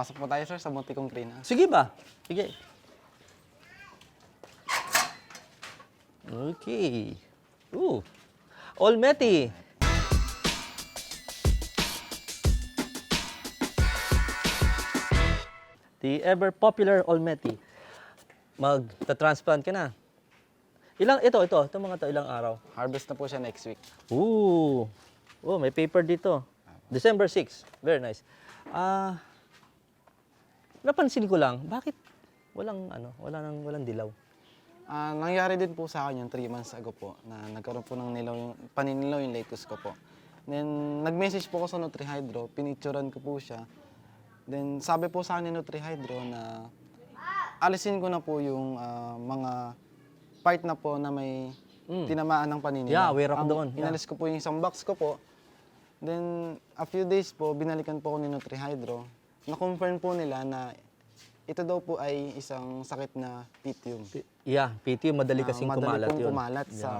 Pasok po tayo, sir, sa munti kong greenhouse. Sige ba? Sige. Okay. Ooh. Olmeti. The ever popular Olmeti. Mag-transplant ka na. Ilang, ito, ito, ito mga to, ilang araw. Harvest na po siya next week. Ooh. Oh, may paper dito. December 6. Very nice. Ah, napansin ko lang, bakit walang ano, wala nang walang dilaw? Ah, nangyari din po sa akin yung 3 months ago po na nagkaroon po ng nilaw yung, paninilaw yung lettuce ko po. Then, nag-message po ako sa NutriHydro, pinicturean ko po siya. Then, sabi po sa akin ni NutriHydro na alisin ko na po yung ah, mga part na po na may tinamaan ng paninilaw. Mm. Yeah, aware ako Ang doon. Yeah. Inalis ko po yung isang box ko po. Then, a few days po, binalikan po ako ni NutriHydro. Na-confirm po nila na ito daw po ay isang sakit na PTM. Yeah, PT, madali kasing madali kumalat pong yun. kumalat sa...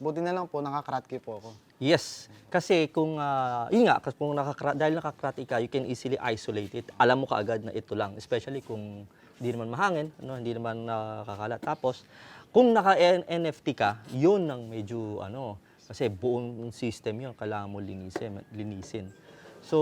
Buti na lang po, nakakratke po ako. Yes. Kasi kung, ah, yun nga, kasi kung nakakra- dahil nakakrati ka, you can easily isolate it. Alam mo kaagad na ito lang. Especially kung hindi naman mahangin, ano, hindi naman nakakalat. Tapos, kung naka-NFT ka, yun ang medyo, ano, kasi buong system yun, kailangan mo linisin. linisin. So,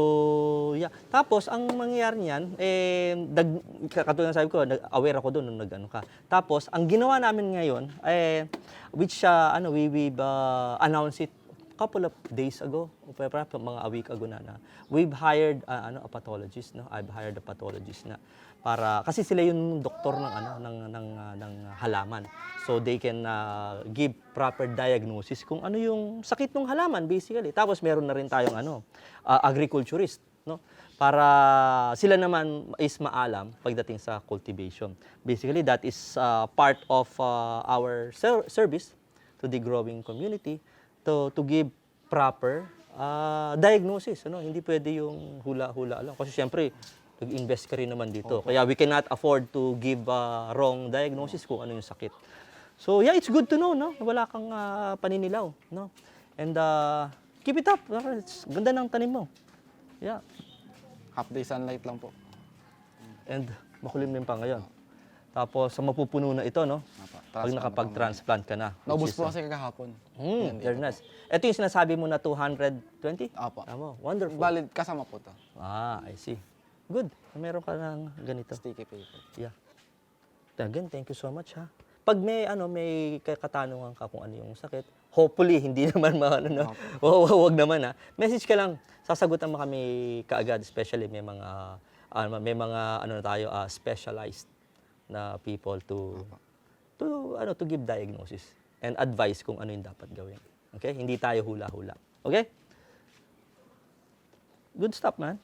yeah. Tapos, ang mangyayari niyan, eh, dag, katulad ng sabi ko, nag- aware ako doon nung nag-ano ka. Tapos, ang ginawa namin ngayon, eh, which, uh, ano, we, we uh, announced it couple of days ago, perhaps mga a week ago na, na we've hired uh, ano a pathologist, no? I've hired a pathologist na para kasi sila yung doktor ng ano ng ng uh, ng halaman. So they can uh, give proper diagnosis kung ano yung sakit ng halaman basically. Tapos meron na rin tayong ano uh, agriculturist, no? Para sila naman is maalam pagdating sa cultivation. Basically that is uh, part of uh, our ser- service to the growing community to to give proper ah, diagnosis ano? Hindi pwede yung hula-hula lang. Kasi syempre nag-invest ka rin naman dito. Kaya we cannot afford to give ah, wrong diagnosis kung ano yung sakit. So yeah it's good to know no? Wala kang ah, paninilaw no? And ah, keep it up. It's ganda ng tanim mo. Yeah Half day sunlight lang po. and makulimlim pa ngayon tapos sa mapupuno na ito no Apa, pag nakapag-transplant ka na Naubos po ah, kasi kagahapon. Hmm, very nice. Ito yung sinasabi mo na 220? Apo. Tama, wonderful. Valid, kasama po to. Ah, I see. Good. Meron ka ng ganito. Sticky paper. Yeah. Again, thank you so much ha. Pag may ano may ka- katanungan ka kung ano yung sakit, hopefully hindi naman ma ano, no? Wag, wag naman ha. Message ka lang. Sasagutan mo kami kaagad, especially may mga ano, may mga ano na tayo ah, specialized na people to to ano to give diagnosis and advice kung ano yung dapat gawin. Okay? Hindi tayo hula-hula. Okay? Good stuff, man.